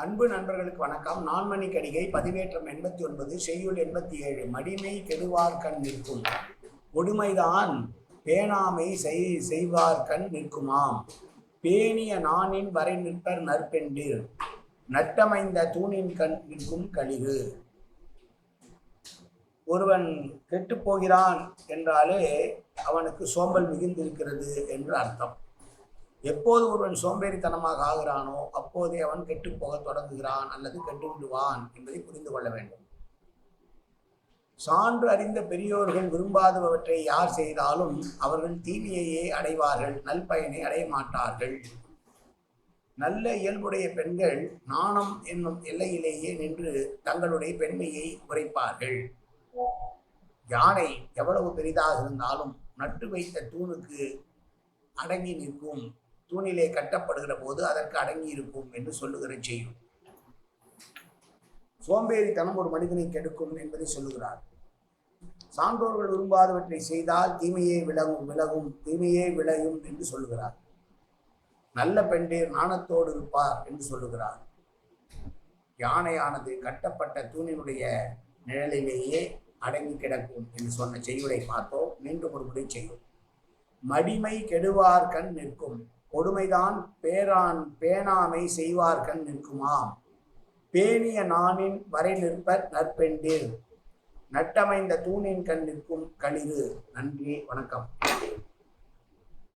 அன்பு நண்பர்களுக்கு வணக்கம். நான்மணி கடிகை பதிவேற்றம் எண்பத்தி ஒன்பது செய்யுள் எண்பத்தி ஏழு மடிமை கெடுவார் கண் நிற்கும். கொடுமைதான் பேணாமை செய் செய்வார் கண் நிற்குமாம். பேணிய நானின் வரை நிற்பர் நற்பெண்டிர் நட்டமைந்த தூணின் கண் நிற்கும் கழிவு ஒருவன் கெட்டுப் போகிறான் என்றாலே அவனுக்கு சோம்பல் மிகுந்திருக்கிறது என்று அர்த்தம். எப்போது ஒருவன் சோம்பேறித்தனமாக ஆகிறானோ அப்போதே அவன் கெட்டு போக தொடங்குகிறான் அல்லது கெட்டு விடுவான் என்பதை புரிந்து கொள்ள வேண்டும். சான்று அறிந்த பெரியோர்கள் விரும்பாதவற்றை யார் செய்தாலும் அவர்கள் தீமையையே அடைவார்கள் நல்பயனை அடைய மாட்டார்கள். நல்ல இயல்புடைய பெண்கள் நாணம் என்னும் எல்லையிலேயே நின்று தங்களுடைய பெண்மையை உரைப்பார்கள். யானை எவ்வளவு பெரிதாக இருந்தாலும் நட்டு வைத்த தூணுக்கு அடங்கி நிற்கும். தூணிலே கட்டப்படுகிற போது அதற்கு அடங்கி இருக்கும் என்று சொல்லுகிற செய்யும். சோம்பேறித்தனம் ஒரு மனிதனை கெடுக்கும் என்பதை சொல்லுகிறார். சான்றோர்கள் விரும்பாதவற்றை செய்தால் தீமையே விலகும் விலகும் தீமையே விளையும் என்று சொல்லுகிறார். நல்ல பெண்டேர் நாணத்தோடு இருப்பார் என்று சொல்லுகிறார். யானையானது கட்டப்பட்ட தூணினுடைய நிழலிலேயே அடங்கி கிடக்கும் என்று சொன்ன செய்யுளை பார்த்தோம். மீண்டும் ஒரு முறை செய்யும். மடிமை கெடுவார் கண் நிற்கும். கொடுமைதான் பேரான் பேணாமை செய்வார்கண் நிற்குமாம் பேணிய நானின் வரை நிற்பர் நற்பெண்டிர் நட்டமைந்த தூணின் கண் நிற்கும் களிறு நன்றி வணக்கம்.